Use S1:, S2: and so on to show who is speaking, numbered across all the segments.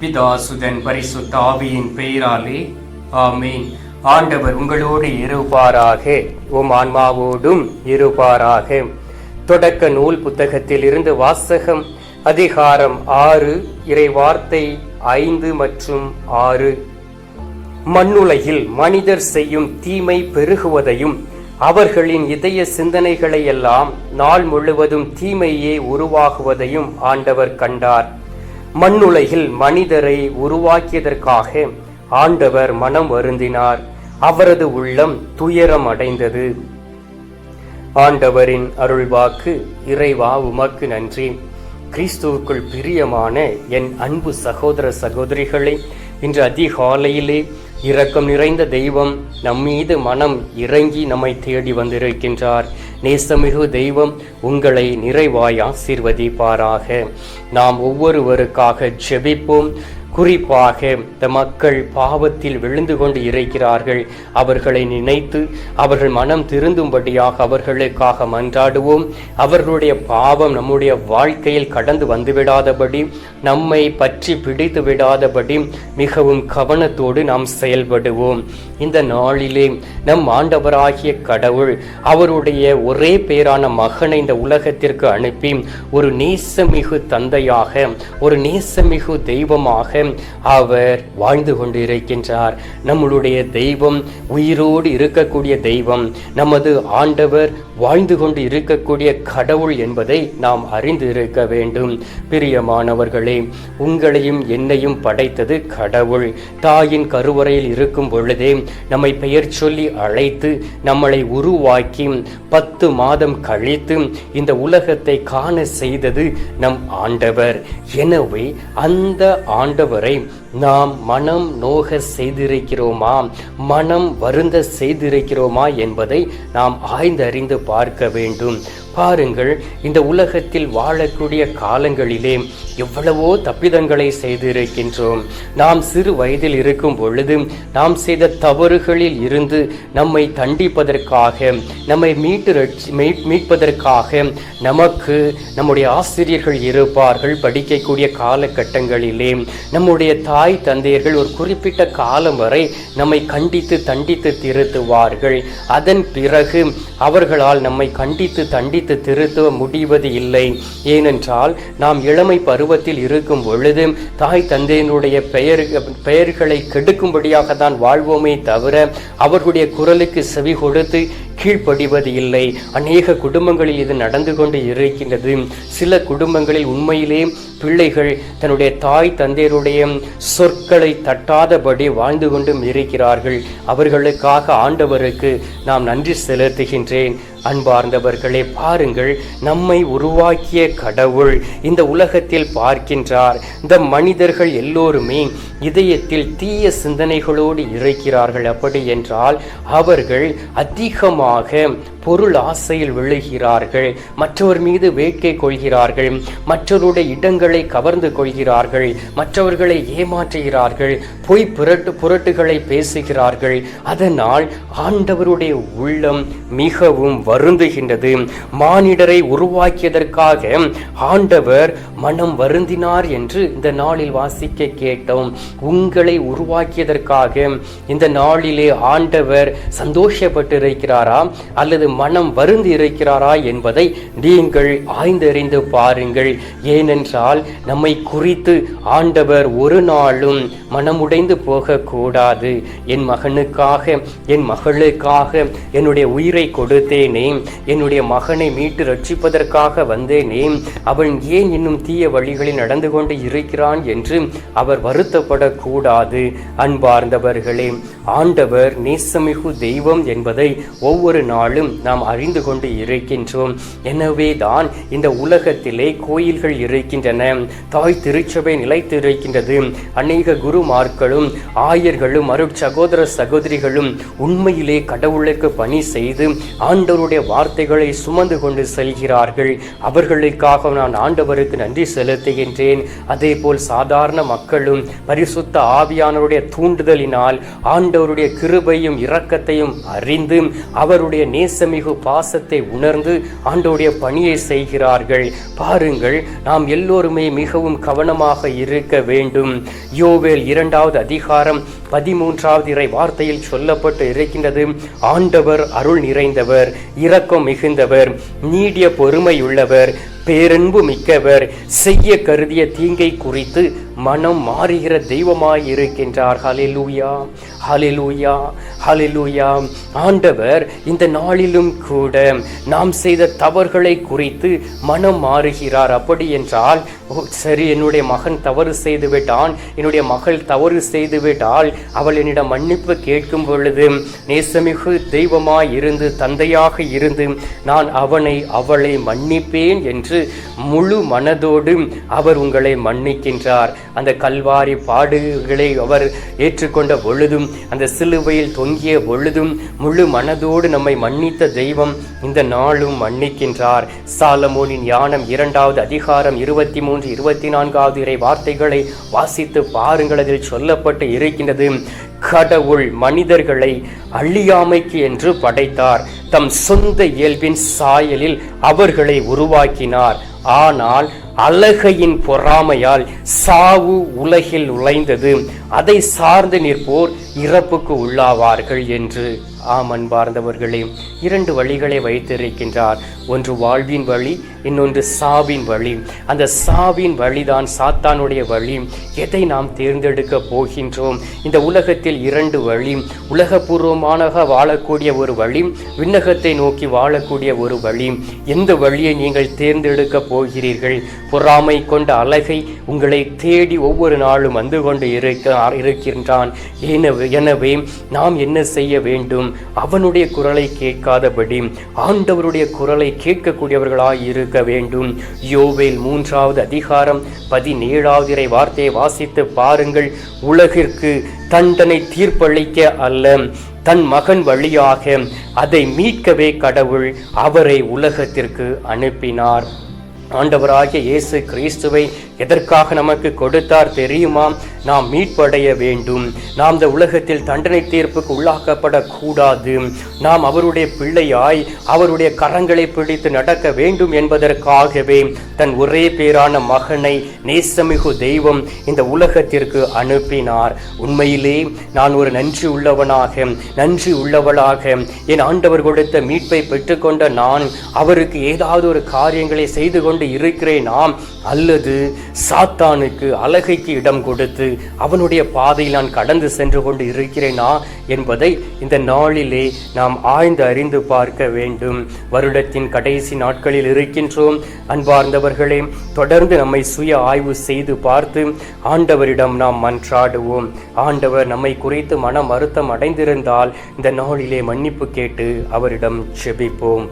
S1: பிதாசுதன் பரிசுத்த ஆவியின் பெயராலே ஆமீன். ஆண்டவர் உங்களோடு இருப்பாராக உம் ஆன்மாவோடும் இருப்பாராக. தொடக்க நூல் புத்தகத்தில் இருந்து வாசகம் அதிகாரம் ஆறு இறை வார்த்தை ஐந்து மற்றும் ஆறு. மண்ணுலகில் மனிதர் செய்யும் தீமை பெருகுவதையும் அவர்களின் இதய சிந்தனைகளை எல்லாம் நாள் முழுவதும் தீமையே உருவாகுவதையும் ஆண்டவர் கண்டார். மண்ணுலகில் மனிதரை உருவாக்கியதற்காக ஆண்டவர் மனம் வருந்தினார். அவரது உள்ளம் துயரம் அடைந்தது. ஆண்டவரின் அருள்வாக்கு இறைவா உமக்கு நன்றி. கிறிஸ்துவுக்குள் பிரியமான என் அன்பு சகோதர சகோதரிகளை இன்று அதிகாலையிலே இரக்கம் நிறைந்த தெய்வம் நம்மீது மனம் இறங்கி நம்மை தேடி வந்திருக்கின்றார். நேசமிகு தெய்வம் உங்களை நிறைவாய் ஆசீர்வதிப்பாராக. நாம் ஒவ்வொருவருக்காக ஜெபிப்போம் குறிப்பாக இந்த மக்கள் பாவத்தில் விழுந்து கொண்டு இருக்கிறார்கள். அவர்களை நினைத்து அவர்கள் மனம் திருந்தும்படியாக அவர்களுக்காக மன்றாடுவோம். அவர்களுடைய பாவம் நம்முடைய வாழ்க்கையில் கடந்து வந்துவிடாதபடி நம்மை பற்றி பிடித்து விடாதபடி மிகவும் கவனத்தோடு நாம் செயல்படுவோம். இந்த நாளிலே நம் ஆண்டவராகிய கடவுள் அவருடைய ஒரே பேரான மகனை இந்த உலகத்திற்கு அனுப்பி ஒரு நேசமிகு தந்தையாக ஒரு நேசமிகு தெய்வமாக அவர் வாழ்ந்து கொண்டிருக்கின்றார். நம்மளுடைய தெய்வம் உயிரோடு இருக்கக்கூடிய தெய்வம் நமது ஆண்டவர் வாழ்ந்து கொண்டு இருக்கக்கூடிய கடவுள் என்பதை நாம் அறிந்து இருக்க வேண்டும். பிரியமானவர்களே உங்களையும் என்னையும் படைத்தது கடவுள். தாயின் கருவறையில் இருக்கும் பொழுதே நம்மை பெயர் சொல்லி அழைத்து நம்மளை உருவாக்கி பத்து மாதம் கழித்து இந்த உலகத்தை காண செய்தது நம் ஆண்டவர். எனவே அந்த ஆண்டவர் நாம் மனம் நோக செய்திருக்கிறோமா? மனம் வருந்த செய்திருக்கிறோமா என்பதை நாம் ஆய்ந்தறிந்து பார்க்க வேண்டும். பாருங்கள் இந்த உலகத்தில் வாழக்கூடிய காலங்களிலே எவ்வளவோ தப்பிதங்களை செய்திருக்கின்றோம். நாம் சிறு வயதில் இருக்கும் பொழுது நாம் செய்த தவறுகளில் இருந்து நம்மை தண்டிப்பதற்காக நம்மை மீட்டு ரட்சி- மீட்பதற்காக நமக்கு நம்முடைய ஆசிரியர்கள் இருப்பார்கள். படிக்கக்கூடிய காலகட்டங்களிலே நம்முடைய தாய் தந்தையர்கள் ஒரு குறிப்பிட்ட காலம் வரை நம்மை கண்டித்து தண்டித்து திருத்துவார்கள். அதன் பிறகு அவர்களால் நம்மை கண்டித்து தண்டித்து திருத்த முடிவது இல்லை. ஏனென்றால் நாம் இளமை பருவத்தில் இருக்கும் பொழுது தாய் தந்தையினுடைய பெயர் பெயர்களை கெடுக்கும்படியாக தான் வாழ்வோமே தவிர அவர்களுடைய குரலுக்கு செவி கொடுத்து கீழ்ப்படிவது இல்லை. அநேக குடும்பங்களில் இது நடந்து கொண்டு இருக்கின்றது. சில குடும்பங்களில் உண்மையிலே பிள்ளைகள் தன்னுடைய தாய் தந்தையருடைய சொற்களை தட்டாதபடி வாழ்ந்து கொண்டும் இருக்கிறார்கள். அவர்களுக்காக ஆண்டவருக்கு நாம் நன்றி செலுத்துகின்றேன். அன்பார்ந்தவர்களே பாருங்கள் நம்மை உருவாக்கிய கடவுள் இந்த உலகத்தில் பார்க்கின்றார். இந்த மனிதர்கள் எல்லோருமே இதயத்தில் தீய சிந்தனைகளோடு இருக்கிறார்கள் அப்படி என்றால் அவர்கள் அதிகமாக பொருள் ஆசையில் விழுகிறார்கள். மற்றவர் மீது வேட்கை கொள்கிறார்கள். மற்றவருடைய இடங்களை கவர்ந்து கொள்கிறார்கள். மற்றவர்களை ஏமாற்றுகிறார்கள். பொய் புரட்டு புரட்டுகளை பேசுகிறார்கள். அதனால் ஆண்டவருடைய உள்ளம் மிகவும் வருந்துகின்றது. மானிடரை உருவாக்கியதற்காக ஆண்டவர் மனம் வருந்தினார் என்று இந்த நாளில் வாசிக்க கேட்டோம். உங்களை உருவாக்கியதற்காக இந்த நாளிலே ஆண்டவர் சந்தோஷப்பட்டு இருக்கிறாரா அல்லது மனம் வருந்தி இருக்கிறாரா என்பதை நீங்கள் ஆய்ந்தறிந்து பாருங்கள். ஏனென்றால் நம்மை குறித்து ஆண்டவர் ஒரு நாளும் மனமுடைந்து போகக்கூடாது. என் மகனுக்காக என் மகளுக்காக என்னுடைய உயிரை கொடுத்தேன் என்னுடைய மகனை மீட்டு ரட்சிப்பதற்காக வந்தேனே அவன் ஏன் இன்னும் தீய வழிகளில் நடந்து கொண்டு இருக்கிறான் என்று அவர் வருத்தப்படக்கூடாது. அன்பார்ந்தவர்களே ஆண்டவர் நேசமிகு தெய்வம் என்பதை ஒவ்வொரு நாளும் நாம் அறிந்து கொண்டு இருக்கின்றோம். எனவே தான் இந்த உலகத்திலே கோயில்கள் இருக்கின்றன தாய் திருச்சபை நிலைத்து இருக்கின்றது அநேக குருமார்களும் ஆயர்களும் அருட் சகோதர சகோதரிகளும் உண்மையிலே கடவுளுக்கு பணி செய்து ஆண்டவருடைய வார்த்தைகளை சுமந்து கொண்டு செல்கிறார்கள். அவர்களுக்காக நான் ஆண்டவருக்கு நன்றி செலுத்துகின்றேன். அதே போல் சாதாரண மக்களும் பரிசுத்த ஆவியானவருடைய தூண்டுதலினால் ஆண்டவருடைய கிருபையும் இரக்கத்தையும் அறிந்து அவருடைய நேசமிகு பாசத்தை உணர்ந்து ஆண்டவருடைய பணியை செய்கிறார்கள். பாருங்கள் நாம் எல்லோருமே மிகவும் கவனமாக இருக்க வேண்டும். யோவேல் இரண்டாவது அதிகாரம் பதிமூன்றாவது இறை வார்த்தையில் சொல்லப்பட்டு இருக்கின்றது. ஆண்டவர் அருள் நிறைந்தவர் இரக்கம் மிகுந்தவர் நீடிய பொறுமையுள்ளவர் பேரன்பு மிக்கவர். செய்ய கருதிய தீங்கை குறித்து மனம் மாறுகிற தெய்வமாய் இருக்கின்றார். ஹலிலூயா ஹலிலூயா ஹலிலூயா ஆண்டவர் இந்த நாளிலும் கூட நாம் செய்த தவறுகளை குறித்து மனம் மாறுகிறார். அப்படி என்றால் ஓ, சரி என்னுடைய மகன் தவறு செய்து விட்டான் என்னுடைய மகள் தவறு செய்து விட்டால் அவள் என்னிடம் மன்னிப்பு கேட்கும் பொழுது நேசமிகு தெய்வமாய் இருந்து தந்தையாக இருந்து நான் அவனை அவளை மன்னிப்பேன் என்று முழு மனதோடு அவர் உங்களை மன்னிக்கின்றார். அந்த கல்வாரி பாடுகளை அவர் ஏற்றுக்கொண்ட பொழுதும் அந்த சிலுவையில் தொங்கிய பொழுதும் முழு மனதோடு நம்மை மன்னித்த தெய்வம் இந்த நாளும் மன்னிக்கின்றார். சாலமோனின் ஞானம் இரண்டாவது அதிகாரம் இருபத்தி மூன்று இருபத்தி நான்காவது இறை வார்த்தைகளை வாசித்து பாருங்கள். அதில் சொல்லப்பட்டு இருக்கின்றது கடவுள் மனிதர்களை அழியாமைக்கு என்று படைத்தார். தம் சொந்த இயல்பின் சாயலில் அவர்களை உருவாக்கினார். ஆனால் அழகையின் பொறாமையால் சாவு உலகில் நுழைந்தது. அதை சார்ந்து நிற்போர் இறப்புக்கு உள்ளாவார்கள் என்று. ஆம் அன்பார்ந்தவர்களே இரண்டு வழிகளை வைத்திருக்கின்றார். ஒன்று வாழ்வின் வழி இன்னொன்று சாவின் வழி. அந்த சாவின் வழிதான் சாத்தானுடைய வழி. எதை நாம் தேர்ந்தெடுக்க போகின்றோம்? இந்த உலகத்தில் இரண்டு வழி. உலகபூர்வமாக வாழக்கூடிய ஒரு வழி விண்ணகத்தை நோக்கி வாழக்கூடிய ஒரு வழி. எந்த வழியை நீங்கள் தேர்ந்தெடுக்க போகிறீர்கள்? பொறாமை கொண்ட அழகை உங்களை தேடி ஒவ்வொரு நாளும் வந்து கொண்டு இருக்க இருக்கின்றான். எனவே எனவே நாம் என்ன செய்ய வேண்டும்? அவனுடைய குரலை கேட்காதபடி ஆண்டவருடைய குரலை கேட்கக்கூடியவர்களாய் இருக்க வேண்டும். யோவேல் மூன்றாவது அதிகாரம் பதினேழாவது இறை வார்த்தையை வாசித்து பாருங்கள். உலகிற்கு தண்டனை தீர்ப்பளிக்க அல்ல தன் மகன் வழியாக அதை மீட்கவே கடவுள் அவரை உலகத்திற்கு அனுப்பினார். ஆண்டவராகிய இயேசு கிறிஸ்துவை எதற்காக நமக்கு கொடுத்தார் தெரியுமா? நாம் மீட்படைய வேண்டும். நாம் இந்த உலகத்தில் தண்டனை தீர்ப்புக்கு உள்ளாக்கப்படக்கூடாது. நாம் அவருடைய பிள்ளையாய் அவருடைய கரங்களை பிடித்து நடக்க வேண்டும் என்பதற்காகவே தன் ஒரே பேரான மகனை நேசமிகு தெய்வம் இந்த உலகத்திற்கு அனுப்பினார். உண்மையிலே நான் ஒரு நன்றி உள்ளவனாக நன்றி உள்ளவளாக என் ஆண்டவர் கொடுத்த மீட்பை பெற்றுக்கொண்ட நான் அவருக்கு ஏதாவது ஒரு காரியங்களை செய்து கொண்டு இருக்கிறேனாம் அல்லது சாத்தானுக்கு அழகைக்கு இடம் கொடுத்து அவனுடைய பாதையில் நான் கடந்து சென்று கொண்டு இருக்கிறேனா என்பதை இந்த நாளிலே நாம் ஆய்ந்து அறிந்து பார்க்க வேண்டும். வருடத்தின் கடைசி நாட்களில் இருக்கின்றோம். அன்பார்ந்தவர்களே தொடர்ந்து நம்மை சுய ஆய்வு செய்து பார்த்து ஆண்டவரிடம் நாம் மன்றாடுவோம். ஆண்டவர் நம்மை குறித்து மன வருத்தம் அடைந்திருந்தால் இந்த நாளிலே மன்னிப்பு கேட்டு அவரிடம் செபிப்போம்.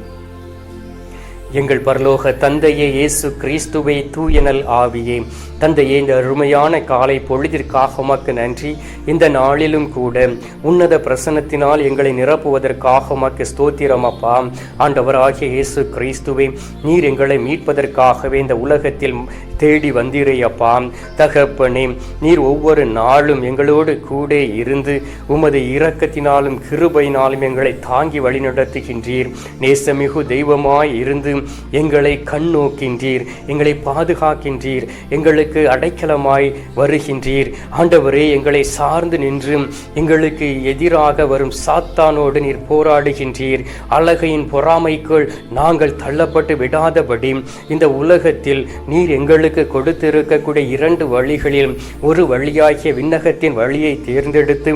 S1: எங்கள் பரலோக தந்தையே இயேசு கிறிஸ்துவை தூயனல் ஆவியே. தந்தையே இந்த அருமையான காலை பொழுதிற்காக உமக்கு நன்றி. இந்த நாளிலும் கூட உன்னத பிரசன்னத்தினால் எங்களை நிரப்புவதற்காக உமக்கு ஸ்தோத்திரம் அப்பா. ஆண்டவராகிய இயேசு கிறிஸ்துவே நீர் எங்களை மீட்பதற்காகவே இந்த உலகத்தில் தேடி வந்தீரையப்பா தகப்பனே நீர் ஒவ்வொரு நாளும் எங்களோடு கூட இருந்து உமது இரக்கத்தினாலும் கிருபையினாலும் எங்களை தாங்கி வழிநடத்துகின்றீர். நேசமிகு தெய்வமாய் இருந்து எங்களை கண் நோக்கின்றீர் எங்களை பாதுகாக்கின்றீர் எங்களுக்கு அடைக்கலமாய் வருகின்றீர். ஆண்டவரே எங்களை சார்ந்து நின்று எங்களுக்கு எதிராக வரும் சாத்தானோடு நீர் போராடுகின்றீர். அழகையின் பொறாமைக்குள் நாங்கள் தள்ளப்பட்டு விடாதபடி இந்த உலகத்தில் நீர் எங்களுக்கு கொடுத்திருக்கக்கூடிய இரண்டு வழிகளில் ஒரு வழியாகிய விண்ணகத்தின் வழியை தேர்ந்தெடுத்து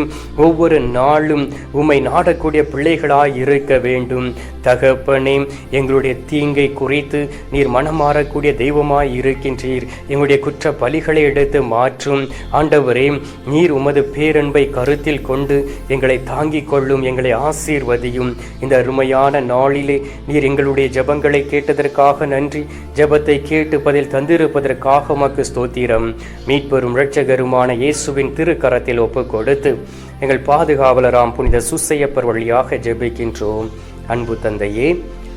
S1: ஒவ்வொரு நாளும் உம்மை நாடக்கூடிய பிள்ளைகளாய் இருக்க வேண்டும். தகப்பனே எங்களுடைய தீங்கை குறித்து நீர் மனமாறக்கூடிய தெய்வமாய் இருக்கின்றீர். எங்களுடைய குற்ற பலிகளை எடுத்து மாற்றும். ஆண்டவரே நீர் உமது பேரன்பை கருத்தில் கொண்டு எங்களை தாங்கிக் கொள்ளும் எங்களை ஆசீர்வதியும். இந்த அருமையான நாளிலே நீர் எங்களுடைய ஜெபங்களை கேட்டதற்காக நன்றி. ஜெபத்தை கேட்டு பதில் தந்திருப்பதற்காக மக்கு ஸ்தோத்திரம். மீட்பெரும் இரட்சகருமான இயேசுவின் திருக்கரத்தில் ஒப்பு கொடுத்து எங்கள் பாதுகாவலராம் புனித சுசையப்பர் வழியாக ஜெபிக்கின்றோம். அன்பு தந்தையே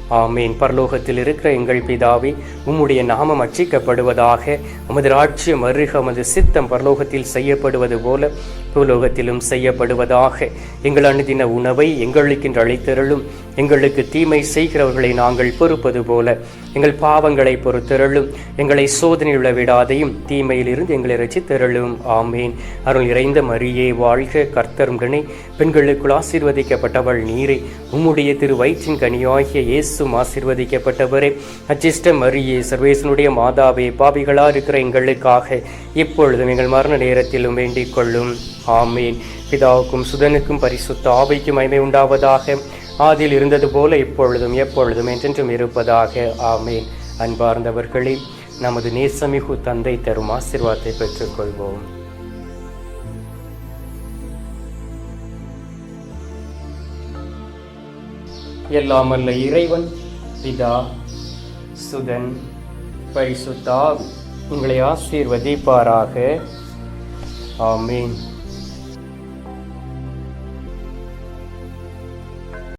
S1: ஆமேன். பரலோகத்தில் இருக்கிற எங்கள் பிதாவே உம்முடைய நாமம் அச்சிக்கப்படுவதாக உமது ராட்சியம் அருக உமது சித்தம் பரலோகத்தில் செய்யப்படுவது போல பூலோகத்திலும் செய்யப்படுவதாக. எங்கள் அணுதின உணவை எங்களுக்கென்று அளித்தருளும். எங்களுக்கு தீமை செய்கிறவர்களை நாங்கள் பொறுப்பது போல. எங்கள் பாவங்களை பொறுத்தருளும். எங்களை சோதனையுள்ள விடாதையும் தீமையிலிருந்து எங்களை ரசித்தருளும் ஆமேன். அருள் இறைந்த மரியே வாழ்க கர்த்தருடனே பெண்களுக்குள் ஆசீர்வதிக்கப்பட்டவள் நீரே. உம்முடைய திரு வயிற்றின் கனியாகிய இயேசும் ஆசீர்வதிக்கப்பட்டவரே. அச்சிஷ்ட மரியே சர்வேசனுடைய மாதாவே பாவிகளா இருக்கிற எங்களுக்காக இப்பொழுதும் எங்கள் மரண நேரத்திலும் வேண்டிக் கொள்ளும். ஆமீன். பிதாவுக்கும் சுதனுக்கும் பரிசுத்த ஆவைக்கும் மகிமை உண்டாவதாக. ஆதில் இருந்தது போல இப்பொழுதும் எப்பொழுதும் என்றென்றும் இருப்பதாக. ஆமீன். அன்பார்ந்தவர்களே நமது நேசமிகு தந்தை தரும் ஆசிர்வாதத்தை பெற்றுக்கொள்வோம். எல்லாமல்ல இறைவன் பிதா சுதன் பரிசுத்தா உங்களை ஆசீர்வதிப்பாராக. ஆமீன்.